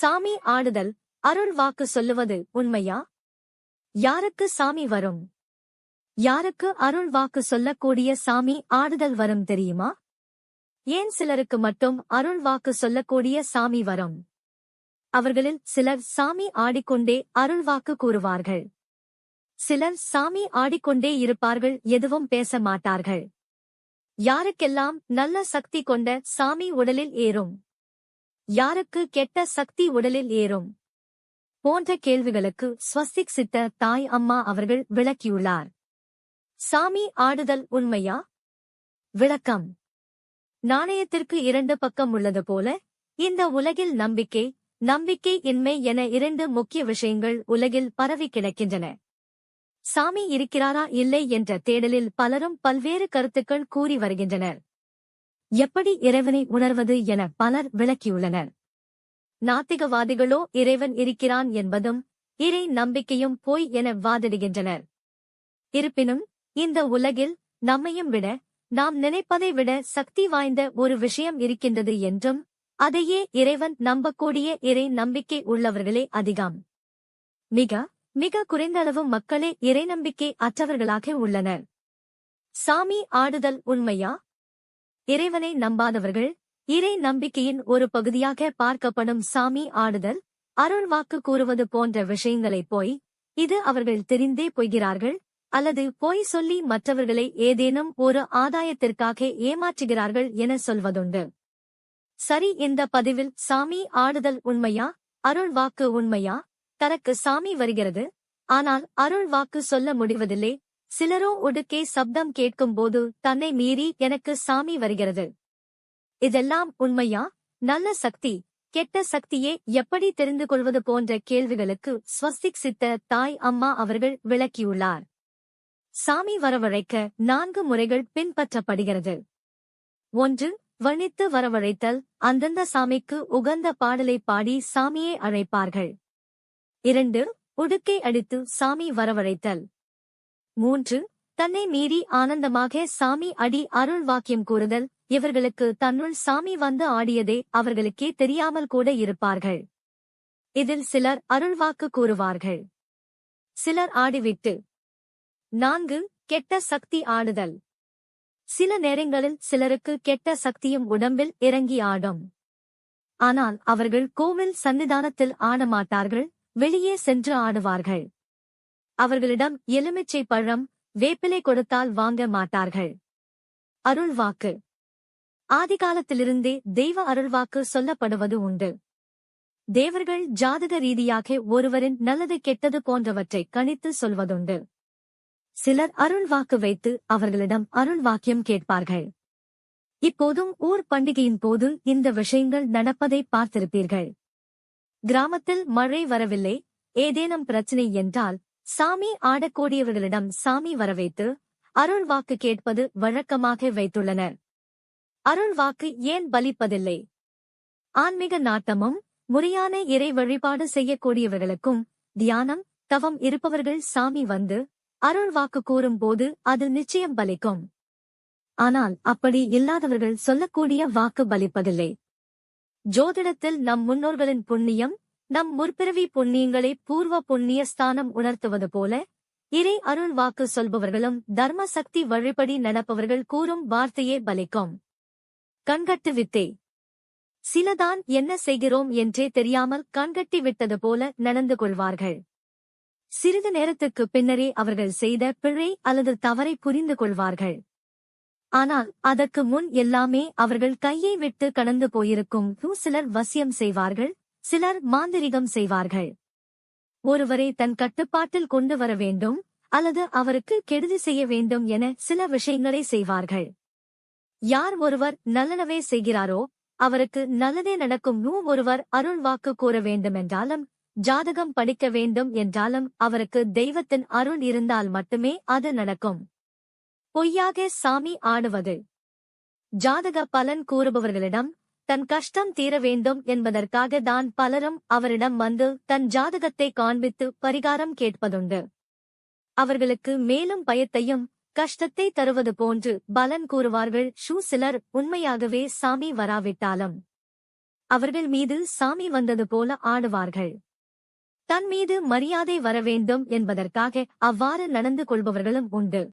சாமி ஆடுதல் அருள் வாக்கு சொல்லுவது உண்மையா? யாருக்கு சாமி வரும்? யாருக்கு அருள் வாக்கு சொல்லக்கூடிய சாமி ஆடுதல் வரும் தெரியுமா? ஏன் சிலருக்கு மட்டும் அருள் வாக்கு சொல்லக்கூடிய சாமி வரும்? அவர்களில் சிலர் சாமி ஆடிக்கொண்டே அருள் வாக்கு கூறுவார்கள். சிலர் சாமி ஆடிக்கொண்டே இருப்பார்கள் எதுவும் பேச மாட்டார்கள். யாருக்கெல்லாம் நல்ல சக்தி கொண்ட சாமி உடலில் ஏறும்? யாருக்கு கெட்ட சக்தி உடலில் ஏறும்? போன்ற கேள்விகளுக்கு ஸ்வஸ்திக் சித்த தாய் அம்மா அவர்கள் விளக்கியுள்ளார். சாமி ஆடுதல் உண்மையா? விளக்கம். நாணயத்திற்கு இரண்டு பக்கம் உள்ளது போல இந்த உலகில் நம்பிக்கை நம்பிக்கை இன்மை என இரண்டு முக்கிய விஷயங்கள் உலகில் பரவி கிடக்கின்றன. சாமி இருக்கிறாரா இல்லை என்ற தேடலில் பலரும் பல்வேறு கருத்துக்கள் கூறி வருகின்றனர். எப்படி இறைவனை உணர்வது என பலர் விளக்கியுள்ளனர். நாத்திகவாதிகளோ இறைவன் இருக்கிறான் என்பதும் இறை நம்பிக்கையும் போய் என வாதிடுகின்றனர். இருப்பினும் இந்த உலகில் நம்மையும் விட நாம் நினைப்பதை விட சக்தி வாய்ந்த ஒரு விஷயம் இருக்கின்றது என்றும் அதையே இறைவன் நம்பக்கூடிய இறை நம்பிக்கை உள்ளவர்களே அதிகம். மிக மிக குறைந்தளவு மக்களே இறை நம்பிக்கை அற்றவர்களாக உள்ளனர். சாமி ஆடுதல் உண்மையா? இறைவனை நம்பாதவர்கள் இறை நம்பிக்கையின் ஒரு பகுதியாக பார்க்கப்படும் சாமி ஆடுதல் அருள் வாக்கு கூறுவது போன்ற விஷயங்களைப் போய் இது அவர்கள் தெரிந்தே போய்கிறார்கள் அல்லது போய் சொல்லி மற்றவர்களை ஏதேனும் ஒரு ஆதாயத்திற்காக ஏமாற்றுகிறார்கள் என சொல்வதுண்டு. சரி இந்த பதிவில் சாமி ஆடுதல் உண்மையா அருள் வாக்கு உண்மையா தனக்கு சாமி வருகிறது ஆனால் அருள் வாக்கு சொல்ல முடிவதில்லை சிலரோ ஒடுக்கே சப்தம் கேட்கும்போது தன்னை மீறி எனக்கு சாமி வருகிறது. இதெல்லாம் உண்மையா? நல்ல சக்தி. கெட்ட சக்தியே எப்படி தெரிந்து கொள்வது போன்ற கேள்விகளுக்கு ஸ்வஸ்திக் சித்த தாய் அம்மா அவர்கள் விளக்கியுள்ளார். சாமி வரவழைக்க நான்கு முறைகள் பின்பற்றப்படுகிறது. ஒன்று வணித்து வரவழைத்தல். அந்தந்த சாமிக்கு உகந்த பாடலை பாடி சாமியை அழைப்பார்கள். இரண்டு உடுக்கை அடித்து சாமி வரவழைத்தல். மூன்று தன்னை மீறி ஆனந்தமாக சாமி அடி அருள் வாக்கியம் கூறுதல். இவர்களுக்கு தன்னுள் சாமி வந்து ஆடியதே அவர்களுக்கே தெரியாமல் கூட இருப்பார்கள். இதில் சிலர் அருள்வாக்கு கூறுவார்கள். சிலர் ஆடிவிட்டு. நான்கு கெட்ட சக்தி ஆடுதல். சில நேரங்களில் சிலருக்கு கெட்ட சக்தியும் உடம்பில் இறங்கி ஆடும். ஆனால் அவர்கள் கோவில் சன்னிதானத்தில் ஆடமாட்டார்கள் வெளியே சென்று ஆடுவார்கள். அவர்களிடம் எலுமிச்சை பழம் வேப்பிலை கொடுத்தால் வாங்க மாட்டார்கள். அருள்வாக்கு. ஆதிகாலத்திலிருந்தே தெய்வ அருள்வாக்கு சொல்லப்படுவது உண்டு. தேவர்கள் ஜாதக ரீதியாக ஒருவரின் நல்லது கெட்டது போன்றவற்றை கணித்து சொல்வதுண்டு. சிலர் அருள் வாக்கு வைத்து அவர்களிடம் அருள் வாக்கியம் கேட்பார்கள். இப்போதும் ஊர் பண்டிகையின் போது இந்த விஷயங்கள் நடப்பதை பார்த்திருப்பீர்கள். கிராமத்தில் மழை வரவில்லை ஏதேனும் பிரச்சினை என்றால் சாமி ஆடக்கூடியவர்களிடம் சாமி வரவைத்து அருள் வாக்கு கேட்பது வழக்கமாக வைத்துள்ளனர். அருள் வாக்கு ஏன் பலிப்பதில்லை? ஆன்மீக நாட்டமும் முறையான இறை வழிபாடு செய்யக்கூடியவர்களுக்கும் தியானம் தவம் இருப்பவர்கள் சாமி வந்து அருள் வாக்கு கூறும்போது அது நிச்சயம் பலிக்கும். ஆனால் அப்படி இல்லாதவர்கள் சொல்லக்கூடிய வாக்கு பலிப்பதில்லை. ஜோதிடத்தில் நம் முன்னோர்களின் புண்ணியம் நம் முற்பிறவி புண்ணியங்களை பூர்வ புண்ணிய ஸ்தானம் உணர்த்துவது போல இறை அருள் வாக்கு சொல்பவர்களும் தர்ம சக்தி வழிபடி நடப்பவர்கள் கூறும் வார்த்தையே பலிக்கும். கண்கட்டு வித்தே. சிலதான் என்ன செய்கிறோம் என்றே தெரியாமல் கண்கட்டி விட்டது போல நடந்து கொள்வார்கள். சிறிது நேரத்துக்கு பின்னரே அவர்கள் செய்த பிழை அல்லது தவறை புரிந்து கொள்வார்கள். ஆனால் அதற்கு முன் எல்லாமே அவர்கள் கையை விட்டு கடந்து போயிருக்கும் சிலர் வசியம் செய்வார்கள் சிலர் மாந்திரிகம் செய்வார்கள். ஒருவரை தன் கட்டுப்பாட்டில் கொண்டு வர வேண்டும் அல்லது அவருக்கு கெடுதி செய்ய வேண்டும் என சில விஷயங்களை செய்வார்கள். யார் ஒருவர் நல்லனவே செய்கிறாரோ அவருக்கு நல்லதே நடக்கும். நூ ஒருவர் அருள் வாக்கு கூற வேண்டுமென்றாலும் ஜாதகம் படிக்க வேண்டும் என்றாலும் அவருக்கு தெய்வத்தின் அருள் இருந்தால் மட்டுமே அது நடக்கும். பொய்யாக சாமி ஆடுவது. ஜாதக பலன் கூறுபவர்களிடம் தன் கஷ்டம் தீர வேண்டும் என்பதற்காக தான் பலரும் அவரிடம் வந்து தன் ஜாதகத்தை காண்பித்து பரிகாரம் கேட்பதுண்டு. அவர்களுக்கு மேலும் பயத்தையும் கஷ்டத்தை தருவது போன்று பலன் கூறுவார்கள். ஷூ சிலர் உண்மையாகவே சாமி வராவிட்டாலும் அவர்கள் மீது சாமி வந்தது போல ஆடுவார்கள். தன் மீது மரியாதை வர வேண்டும் என்பதற்காக அவ்வாறு நடந்து கொள்பவர்களும் உண்டு.